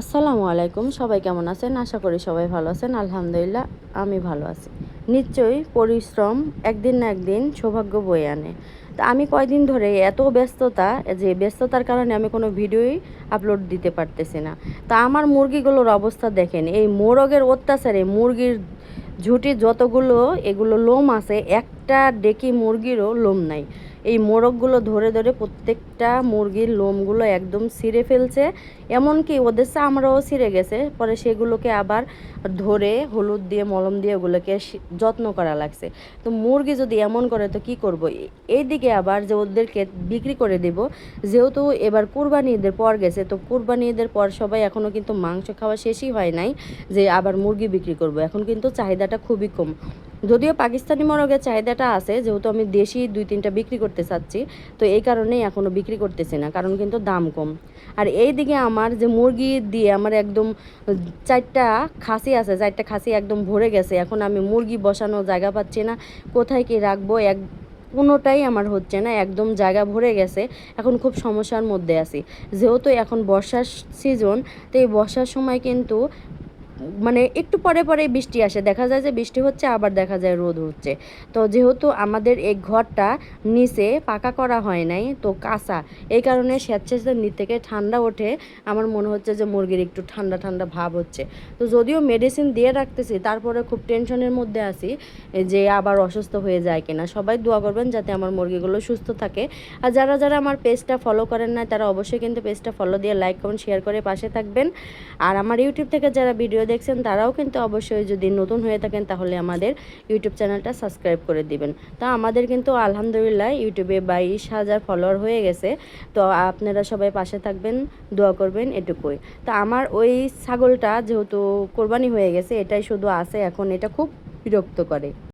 আসসালামু আলাইকুম, সবাই কেমন আছেন? আশা করি সবাই ভালো আছেন। আলহামদুলিল্লাহ, আমি ভালো আছি। নিশ্চয়ই পরিশ্রম একদিন না একদিন সৌভাগ্য বয়ে আনে। তা আমি কয়দিন ধরে এত ব্যস্ততা যে ব্যস্ততার কারণে আমি কোনো ভিডিওই আপলোড দিতে পারতেছি না। তা আমার মুরগিগুলোর অবস্থা দেখেন। এই মোরগের অত্যাচারে মুরগির ঝুটি যতগুলো, এগুলো লোম আছে, একটা ডেকি মুরগিরও লোম নাই। এই মোরগগুলো ধরে ধরে প্রত্যেকটা মুরগির লোমগুলো একদম ছিঁড়ে ফেলছে। এমনকি ওদের চামড়াও ছিঁড়ে গেছে। পরে সেগুলোকে আবার ধরে হলুদ দিয়ে, মলম দিয়ে ওগুলোকে যত্ন করা লাগছে। তো মুরগি যদি এমন করে, তো কি করব? এইদিকে আবার যে ওদেরকে বিক্রি করে দেব, যেহেতু এবার কুরবানি ঈদের পর গেছে, তো কুরবানি ঈদের পর সবাই এখনও কিন্তু মাংস খাওয়া শেষই হয় নাই, যে আবার মুরগি বিক্রি করব। এখন কিন্তু চাহিদাটা খুবই কম। যদিও পাকিস্তানি মোরগের চাহিদাটা আছে, যেহেতু আমি দেশি দুই তিনটা বিক্রি করতে চাচ্ছি, তো এই কারণেই এখনও বিক্রি করতেছি না, কারণ কিন্তু দাম কম। আর এই দিকে আমার যে মুরগি দিয়ে আমার একদম চারটা খাসি আছে, চারটা খাসি একদম ভরে গেছে, এখন আমি মুরগি বসানো জায়গা পাচ্ছি না, কোথায় কি রাখব, এক কোনোটাই আমার হচ্ছে না, একদম জায়গা ভরে গেছে, এখন খুব সমস্যার মধ্যে আছি। যেহেতু এখন বর্ষার সিজন তো এই বর্ষার সময় কিন্তু মানে একটু পরে পরে বৃষ্টি আসে। দেখা যায় যে বৃষ্টি হচ্ছে, আবার দেখা যায় রোদ হচ্ছে। তো যেহেতু আমাদের এই ঘরটা নিচে পাকা করা হয় নাই, তো কাঁচা। এই কারণে স্বেচ্ছাসের নিচ থেকে ঠান্ডা ওঠে। আমার মনে হচ্ছে যে মুরগির একটু ঠান্ডা ঠান্ডা ভাব হচ্ছে। তো যদিও মেডিসিন দিয়ে রাখতেছি, তারপরে খুব টেনশনের মধ্যে আছি যে আবার অসুস্থ হয়ে যায় কিনা। সবাই দোয়া করবেন যাতে আমার মুরগিগুলো সুস্থ থাকে। আর যারা যারা আমার পেজটা ফলো করেন না তারা অবশ্যই কিন্তু পেজটা ফলো দিয়ে লাইক কমেন্ট শেয়ার করে পাশে থাকবেন। আর আমার ইউটিউব থেকে যারা ভিডিও দেখছেন, তারাও কিন্তু অবশ্যই যদি নতুন হয়ে থাকেন, তাহলে আমাদের ইউটিউব চ্যানেলটা সাবস্ক্রাইব করে দিবেন। তা আমাদের কিন্তু আলহামদুলিল্লাহ ইউটিউবে বাইশ হাজার ফলোয়ার হয়ে গেছে। তো আপনারা সবাই পাশে থাকবেন, দোয়া করবেন এটুকুই। তা আমার ওই ছাগলটা যেহেতু কোরবানি হয়ে গেছে, এটাই শুধু আছে, এখন এটা খুব বিরক্ত করে।